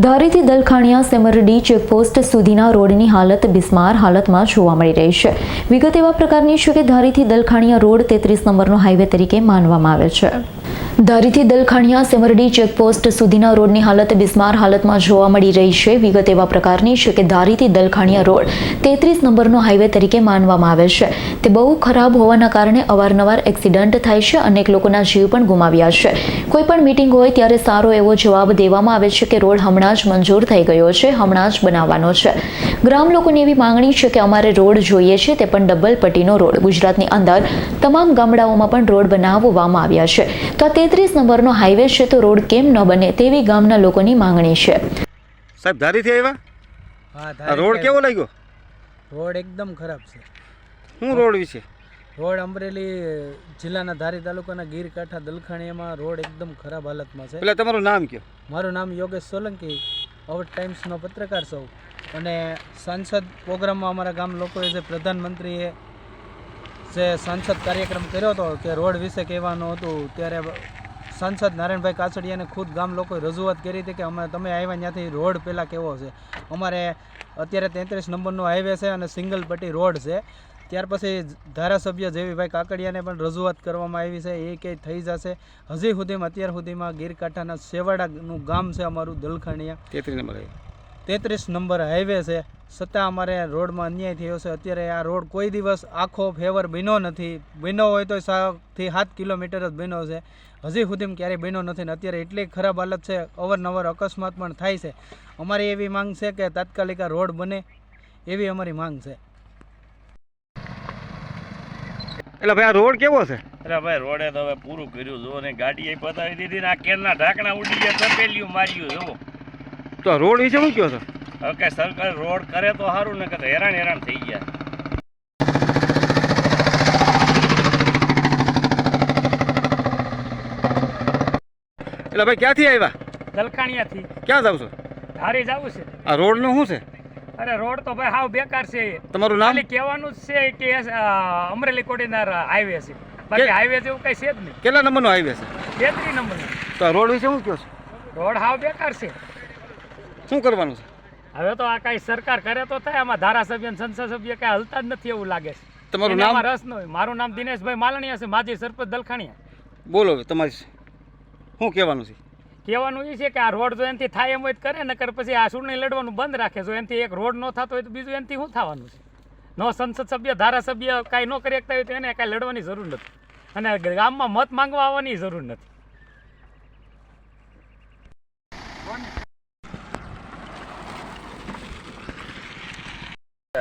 ધારીથી Dalkhaniya સેમરડી checkpost સુધીના રોડની હાલત બિસ્માર હાલતમાં જોવા મળી રહી છે. વિગત એવા પ્રકારની છે કે ધારીથી દલખાણિયા રોડ તેત્રીસ નંબરનો હાઈવે તરીકે માનવામાં આવે છે. ધારીથી દલખાણિયા સેમરડી ચેકપોસ્ટ સુધીના રોડની હાલત બિસ્માર હાલતમાં જોવા મળી રહી છે. વિગત એવા પ્રકારની છે કે ધારીથી દલખાણિયા રોડ તેત્રીસ નંબરનો હાઈવે તરીકે માનવામાં આવે છે. તે બહુ ખરાબ હોવાના કારણે અવારનવાર એક્સિડન્ટ થાય છે. અનેક લોકોના જીવ પણ ગુમાવ્યા છે. કોઈ પણ મિટિંગ હોય ત્યારે સારો એવો જવાબ દેવામાં આવે છે કે રોડ હમણાં જ મંજૂર થઈ ગયો છે, હમણાં જ બનાવવાનો છે. ગ્રામ લોકોની એવી માંગણી છે કે અમારે રોડ જોઈએ છે, તે પણ ડબલ પટ્ટીનો રોડ. ગુજરાતની અંદર તમામ ગામડાઓમાં પણ રોડ બનાવવામાં આવ્યા છે. તો આ તેત્રીસ નંબરનો હાઈવે છે તો રોડ કેમ ન બને તેવી ગામના લોકોની માંગણી છે. સાહેબ ધારીથી આવ્યા? હા રોડ કેવો લાગ્યો? રોડ એકદમ ખરાબ છે. શું રોડ વિશે? રોડ અમરેલી જિલ્લાના ધારી તાલુકાના ગીર કાંઠા દલખાણીયામાં રોડ એકદમ ખરાબ હાલતમાં છે. એટલે તમારું નામ કયો? મારું નામ યોગેશ સોલંકી અવર ટાઈમ્સનો પત્રકાર સૌ અને સાંસદ પ્રોગ્રામમાં અમારા ગામ લોકોએ જે પ્રધાનમંત્રીએ જે સાંસદ કાર્યક્રમ કર્યો હતો કે રોડ વિશે કહેવાનું હતું, ત્યારે સાંસદ નારાયણભાઈ કાછડિયાને ખુદ ગામ લોકોએ રજૂઆત કરી હતી કે અમે, તમે આવ્યા ત્યાંથી રોડ પહેલાં કેવો છે? અમારે અત્યારે તેત્રીસ નંબરનો હાઈવે છે અને સિંગલ પટ્ટી રોડ છે. ત્યાર પછી ધારાસભ્ય જેવીભાઈ કાકડિયાને પણ રજૂઆત કરવામાં આવી છે, એ કંઈ થઈ જશે. હજી સુધીમાં, અત્યાર સુધીમાં ગીરકાંઠાના સેવાડાનું ગામ છે અમારું દલખાણીયા. તેત્રીસ નંબર તેત્રીસ નંબર હાઈવે છે. છતાં અમારે રોડમાં અન્યાય થયો છે. અત્યારે આ રોડ કોઈ દિવસ આખો ફેવર બન્યો નથી. બન્યો હોય તો સાતથી સાત કિલોમીટર જ બન્યો છે. હજી સુધીમાં ક્યારેય બન્યો નથી ને અત્યારે એટલી ખરાબ હાલત છે. અવારનવાર અકસ્માત પણ થાય છે. અમારી એવી માંગ છે કે તાત્કાલિક આ રોડ બને એવી અમારી માંગ છે. એટલે ભાઈ આ રોડ કેવો છે? અરે ભાઈ રોડે તો હવે પૂરું કર્યું. જો ને ગાડીએ પતાવી દીધી ને આ કેરના ઢાંકણા ઉડી ગયા તપેલિયું માર્યું એવો તો રોડ વિશે શું કહો છો? હવે કાંઈ સરકાર રોડ કરે તો સારું ને કે હેરાન હેરાન થઈ ગયા. એટલે ભાઈ ક્યાંથી આવ્યા? દલકાણિયાથી. ક્યાં જાવ છો? ધારી જવું છે. આ રોડનું શું છે? અરે રોડ તો ભાઈ હાવ બેકાર છે. તમારું નામ? કહેવાનું છે કે અમરેલી કોડીનાર હાઈવે છે. બાકી હાઈવે જેવું કઈ છે જ નહીં. કેટલા નંબરનો હાઈવે છે? તેત્રી નંબર તો રોડ વિશે શું કહો છો? રોડ હાવ બેકાર છે. શું કરવાનું છે? હવે તો આ કઈ સરકાર કરે તો થાય આમાં ધારાસભ્ય અને સંસદ સભ્ય કઈ હલતા જ નથી એવું લાગે છે. તમારું નામ? રસ ન હોય. મારું નામ દિનેશભાઈ માલણીયા છે માજી સરપંચ દલખાણીયા. બોલો તમારી શું કહેવાનું છે? કહેવાનું એ છે કે આ રોડ જો એનાથી થાય એમ હોય કરે નકર પછી આ ચૂંટણી લડવાનું બંધ રાખે. જો એનાથી એક રોડ ન થતો હોય તો બીજું એનાથી શું થવાનું છે? નો સંસદ સભ્ય ધારાસભ્ય કાંઈ ન કરી શકતા હોય તો એને કાંઈ લડવાની જરૂર નથી. અને ગામમાં મત માંગવા આવવાની જરૂર નથી.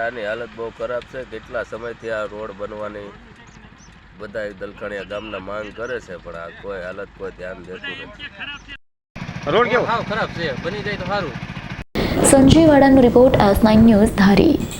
આની હાલત બહુ ખરાબ છે. કેટલા સમયથી આ રોડ બનવાની બધા દલખણીયા ગામના માંગ કરે છે પણ આ કોઈ હાલત કોઈ ધ્યાન દેતું નથી. રોડ કેવો? Sanjay વાડાનો report S nine news Dhari.